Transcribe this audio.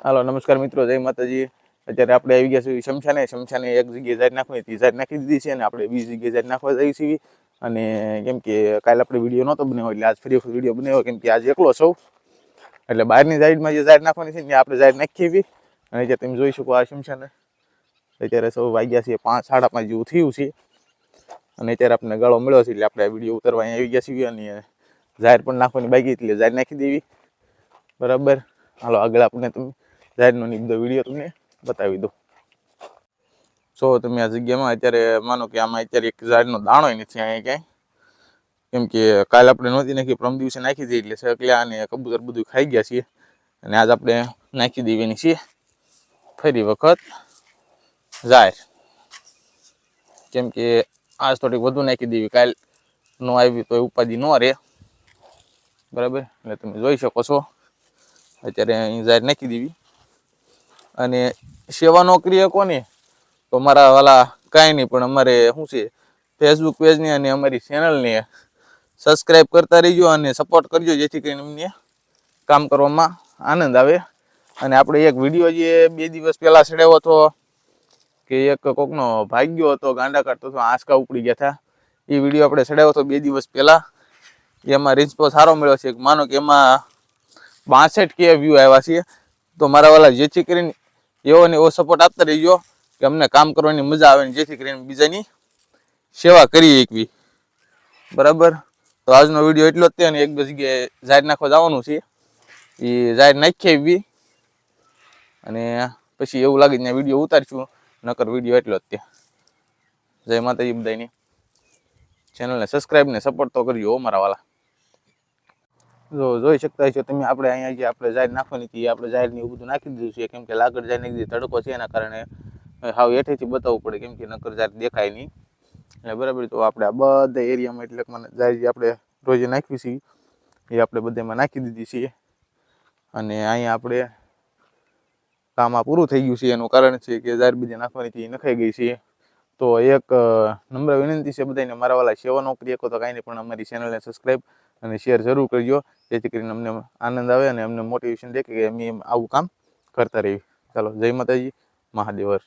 હાલો, નમસ્કાર મિત્રો, જય માતાજી. અત્યારે આપણે આવી ગયા છીએ શમશાને. શમશાને એક જગ્યાએ ઝાડ નાખવી હતી. ઝાડ નાખી દીધી છે અને આપણે બીજી જગ્યાએ ઝાડ નાખવા જઈએ છીએ. અને કેમ કે કાલે આપણે વીડિયો નહોતો બનાવ્યો એટલે આજ ફરી વીડિયો બનાવ્યો કેમ કે આજે એકલો સૌ એટલે બહારની સાઈડમાં જે ઝાડ નાખવાની છે ત્યાં આપણે ઝાડ નાખી એવી અને અત્યારે તમે જોઈ શકો આ શમશાને. અત્યારે સૌ વાગ્યા છે પાંચ, સાડા પાંચ જેવું થયું છે. અને અત્યારે આપણને ગાળો મળ્યો છે એટલે આપણે આ વીડિયો ઉતરવા અહીંયા આવી ગયા છીએ અને ઝાડ પણ નાખવાની બાકી એટલે ઝાડ નાખી દેવી. બરાબર? હાલો, આગળ આપણે તમે ઝાડનો ની બધો વીડિયો તમને બતાવી દઉં. જો તમે આ જગ્યામાં અત્યારે માનો કે આમાં અત્યારે એક ઝાડનો દાણો નથી અહીંયા ક્યાંય. કેમ કે કાલ આપણે નહોતી નાખી પ્રમ દિવસે નાખી દઈએ એટલે સકલ્યા અને કબૂતર બધું ખાઈ ગયા છીએ. અને આજ આપણે નાખી દેવાની છીએ ફરી વખત ઝાડ. કેમ કે આજ થોડીક વધુ નાખી દેવી, કાલ નો આવી તો ઉપાધિ ન રહે. બરાબર? એટલે તમે જોઈ શકો છો. અત્યારે અહીં ઝાડ નાખી દેવી. અને સેવા નોકરી કોને? તો મારા વાલા કાંઈ નહીં, પણ અમારે શું છે ફેસબુક પેજની અને અમારી ચેનલને સબસ્ક્રાઈબ કરતા રહીજો અને સપોર્ટ કરજો, જેથી કરીને અમને કામ કરવામાં આનંદ આવે. અને આપણે એક વીડિયો જે બે દિવસ પહેલાં ચડાવ્યો હતો, કે એક કોકનો ભાગ્યો હતો ગાંડા કાઢતો હતો આંચકા ઉપડી ગયા હતા. એ વીડિયો આપણે ચડાવ્યો હતો બે દિવસ પહેલાં. એમાં રિસ્પોન્સ સારો મળ્યો છે. માનો કે એમાં બાસઠ કે વ્યૂ આવ્યા છે. તો મારા વાલા જેથી કરીને એવો ને એવો સપોર્ટ આપતા રહીજો કે અમને કામ કરવાની મજા આવે ને જેથી કરીને બીજાની સેવા કરી એકવી બરાબર? તો આજનો વીડિયો એટલો જ તે અને એક બે જગ્યાએ ઝાડ નાખવા જવાનું છે. એ ઝાડ નાખીએ એવી અને પછી એવું લાગે ત્યાં વીડિયો ઉતારશું, નકર વીડિયો એટલો જ તે. જય માતાજી બધાની ચેનલને સબસ્ક્રાઈબ ને સપોર્ટ તો કરજો મારા વાલા. જો જોઈ શકતા છો તમે, આપણે અહીંયા જે આપણે ઝાડ નાખવાની હતી આપણે જાહેરની એવું બધું નાખી દીધું છે. કેમ કે લાકડ જાય નાખી તડકો છે, એના કારણે હાવ હેઠેથી બતાવવું પડે, કેમ કે નકર જાહેર દેખાય નહીં. એટલે બરાબર, તો આપણે આ બધા એરિયામાં એટલે મને ઝાડ જે આપણે રોજે નાખ્યું છીએ એ આપણે બધામાં નાખી દીધી છીએ અને અહીંયા આપણે કામ આ પૂરું થઈ ગયું છે, એનું કારણ છે કે ઝાડ બીજે નાખવાની હતી નખાઈ ગઈ છે. તો એક નમ્ર વિનંતી છે બધાને, મારા વાલા સેવા નોકરી શકો તો કાંઈ નહીં, પણ અમારી ચેનલને સબસ્ક્રાઈબ અને શેર જરૂર કરજો. જેથી કરીને અમને આનંદ આવે અને અમને મોટિવેશન દે કે અમે આવું કામ કરતા રહીએ. ચાલો, જય માતાજી, મહાદેવર.